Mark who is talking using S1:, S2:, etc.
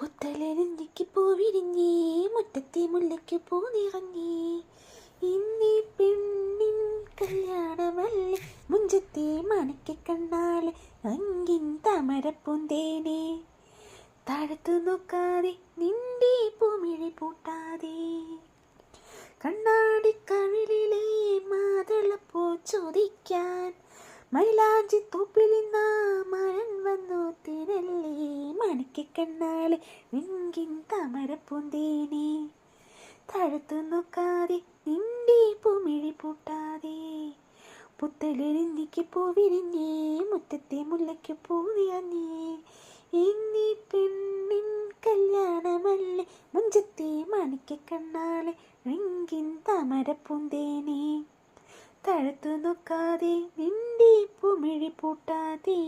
S1: പുത്തലെരിഞ്ഞിക്ക് പൂവിരിഞ്ഞേ മുറ്റത്തെ മുല്ലയ്ക്ക് പൂ നിറഞ്ഞേ ഇന്നീ പെണ്ണിൻ കല്യാണമല്ലേ മുഞ്ചത്തെ മണിക്ക് കണ്ണാലെ അങ്കിൻ തമരപ്പൂന്തേനെ. താഴത്തു നോക്കാതെ നിന്റെ പൂമിഴി പൂട്ടാതെ. കണ്ണാടി കവിളിലെ മാതളപ്പൂ ചോദിക്കാൻ മൈലാഞ്ചി തൂപ്പിൽ മണിക്ക് കണ്ണാളെ നിങ്കിൻ താമരപ്പൂന്തേനെ താഴത്തു നോക്കാതെ നിന്റെ പൂമിഴി പൂട്ടാതെ. പുത്തലെരിഞ്ഞിക്ക് പൂവിരിഞ്ഞേ മുറ്റത്തെ മുല്ലയ്ക്ക് പൂവിയഞ്ഞേ എന്നീ പെണ്ണിൻ കല്യാണമല്ലേ മുഞ്ചത്തെ മണിക്ക് കണ്ണാലെ റിങ്കിൻ താമരപ്പൂന്തേനെ താഴത്തു നോക്കാതെ നിന്റെ പൂമിഴി പൂട്ടാതെ.